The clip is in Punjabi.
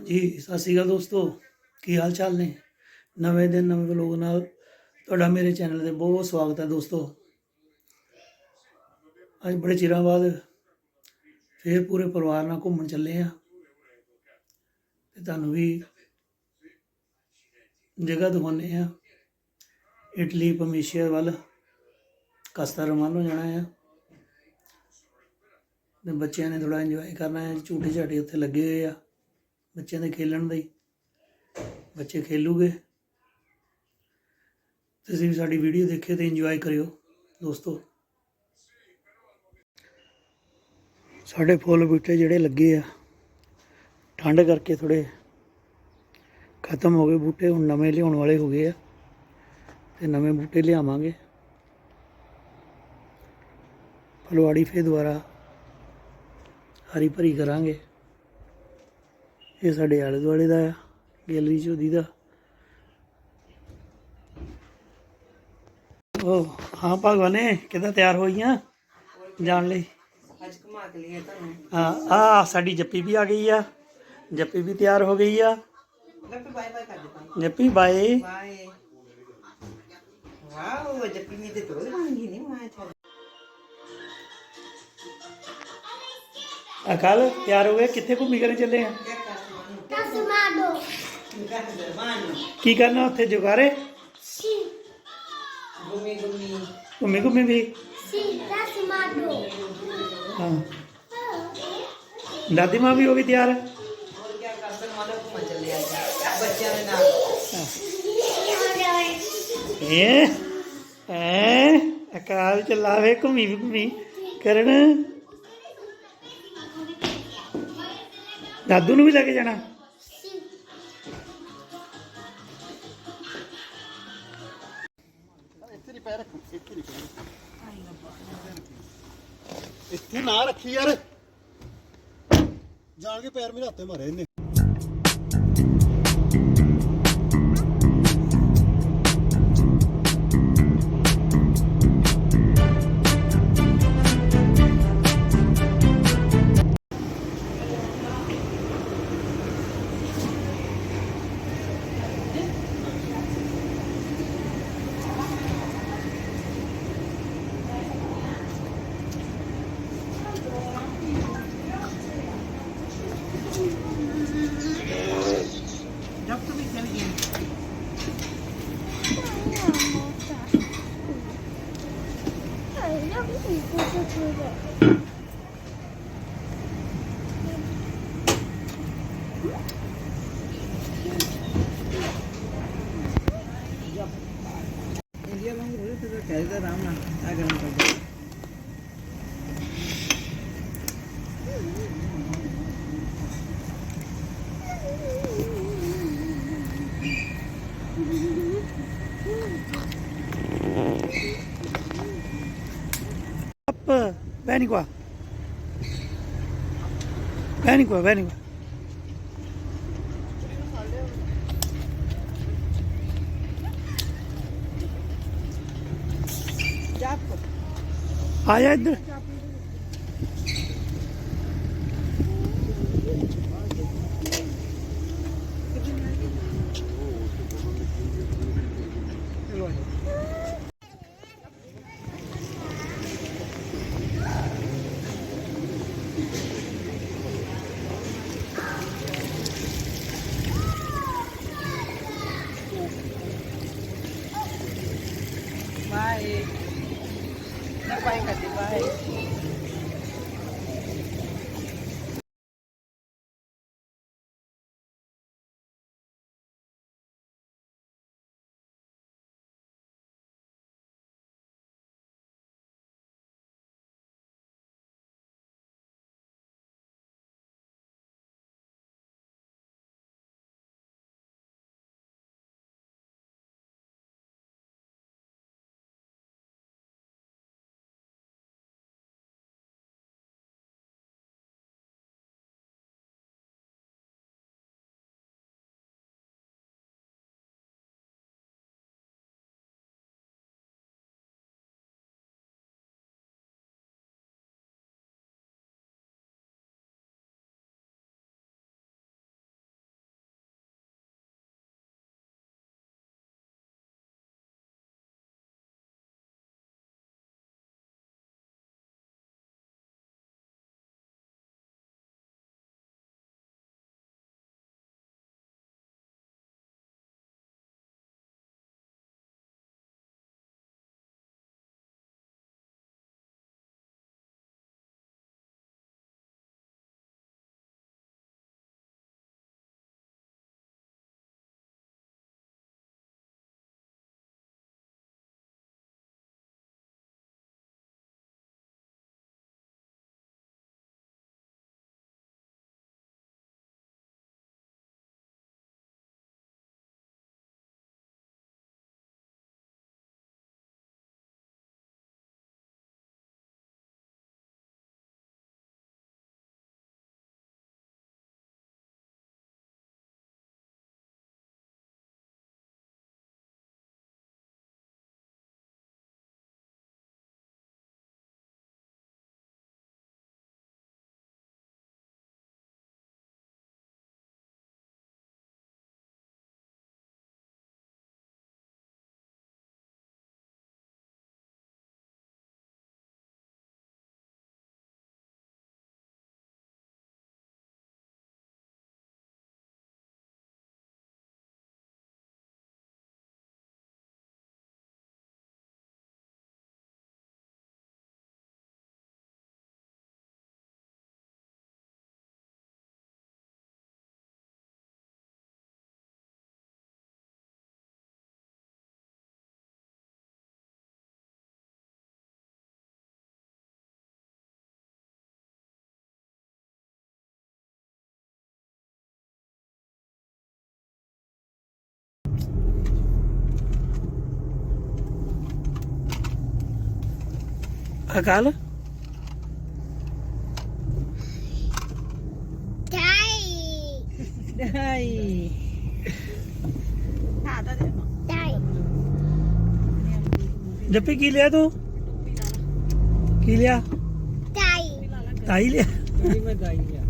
ਹਾਂਜੀ, ਸਤਿ ਸ਼੍ਰੀ ਅਕਾਲ ਦੋਸਤੋ। ਕੀ ਹਾਲ ਚਾਲ ਨੇ? ਨਵੇਂ ਦਿਨ, ਨਵੇਂ ਵਲੋਗ ਨਾਲ ਤੁਹਾਡਾ ਮੇਰੇ ਚੈਨਲ ਤੇ ਬਹੁਤ ਸਵਾਗਤ ਹੈ ਦੋਸਤੋ। ਅੱਜ ਬੜੇ ਚਿਰਾਂ ਬਾਅਦ ਫੇਰ ਪੂਰੇ ਪਰਿਵਾਰ ਨਾਲ ਘੁੰਮਣ ਚੱਲੇ ਆ ਤੇ ਤੁਹਾਨੂੰ ਵੀ ਜਗ੍ਹਾ ਦਿਖਾਉਂਦੇ ਆ ਇਟਲੀ ਪਮੀਸ਼ੀਆ ਵੱਲ ਕਸਤਾ ਰਮਾਨੋ ਜਾਣਾ ਆ। ਤੇ ਬੱਚਿਆਂ ਨੇ ਥੋੜਾ ਇੰਜੋਏ ਕਰਨਾ ਹੈ। ਝੂਟੇ ਝਾਟੇ ਉੱਥੇ ਲੱਗੇ ਹੋਏ ਆ। ਬੱਚਿਆਂ ਦੇ ਖੇਲਣ ਦੇ ਹੀ। ਬੱਚੇ ਖੇਲੂਗੇ। ਤੁਸੀਂ ਵੀ ਸਾਡੀ ਵੀਡੀਓ ਦੇਖਿਓ ਤੇ ਇੰਜੋਏ ਕਰਿਓ ਦੋਸਤੋ। ਸਾਡੇ ਫੁੱਲ ਬੂਟੇ ਜਿਹੜੇ ਲੱਗੇ ਆ, ਠੰਡ ਕਰਕੇ ਥੋੜੇ ਖਤਮ ਹੋ ਗਏ ਬੂਟੇ, ਹੁਣ ਨਵੇਂ ਲਿਆਉਣ ਵਾਲੇ ਹੋ ਗਏ ਆ ਤੇ ਨਵੇਂ ਬੂਟੇ ਲਿਆਵਾਂਗੇ। ਫਲਵਾੜੀ ਫੇਰ ਦੁਬਾਰਾ ਹਰੀ ਭਰੀ ਕਰਾਂਗੇ। ਇਹ ਸਾਡੇ ਆਲੇ ਦੁਆਲੇ ਦਾ ਆ ਗੈਲਰੀ ਚੋਦੀ ਦਾ। ਉਹ ਹਾਂ ਭਗਵਾਨੇ ਕਿੱਦਾਂ ਤਿਆਰ ਹੋਈਆਂ? ਜਾਣ ਲਈ। ਅੱਜ ਘੁਮਾ ਕੇ ਲਿਆ ਤੁਹਾਨੂੰ। ਹਾਂ ਆ ਸਾਡੀ ਜੱਪੀ ਵੀ ਆ ਗਈ ਆ। ਜੱਪੀ ਵੀ ਤਿਆਰ ਹੋ ਗਈ ਆ। ਬਾਏ ਬਾਏ ਕਰ ਦੇ ਜੱਪੀ ਬਾਏ। ਬਾਏ। ਵਾਓ ਜੱਪੀ ਨੇ ਤੇ ਤੋੜ ਗਈ ਨਹੀਂ ਮਾਂ ਅਕਲ ਤਿਆਰ ਹੋ ਗਏ? ਕਿੱਥੇ ਘੁੰਮੀ ਕਰਨ ਚੱਲੇ ਆ. ਕੀ ਕਰਨਾ ਉੱਥੇ ਜੁਗਾਰੇ? Sim, ਗੁੰਮੀ ਗੁੰਮੀ ਘੁੰਮੀ ਘੁੰਮੀ ਵੀ? sim, tasmado. ਹਾਂ। ਦਾਦੀ ਮਾਂ ਵੀ ਹੋ ਗਈ ਤਿਆਰ? ਹੋਰ ਕੀ ਕਰ ਸਕਦੇ ਮਾਲੋ ਘੁਮਾ ਚੱਲੇ ਆ ਬੱਚਿਆਂ ਦੇ ਨਾਲ ਇਹ ਐ ਅਕਾਲ ਚਲਾਵੇ ਘੁੰਮੀ ਵੀ ਘੁੰਮੀ। ਕਰਨ? ਦਾਦੂ ਨੂੰ ਵੀ ਲੈ ਕੇ ਜਾਣਾ? ਯਾਰ। ਜਾਣ ਕੇ ਪੈਰ ਮੇਰੇ ਹੱਥੇ ਮਾਰੇ ਇਹਨੇ। 吃的 Qua, vieni qua. ਜੱਪ ਆ ਜਾ ਇੱਧਰ ਬਾਏ ਬਾਏ ਕਰ ਦੇ ਅਕਾਲ Dai. ਹਾਈ ਹਾਂ ਤਾਂ ਦੇ Dai. ਜੱਪੀ ਕੀ ਲਿਆ ਤੂੰ ਕੀ ਲਿਆ Dai. ਤਾਈ ਲਿਆ ਮੈਂ ਗਾਈ ਆ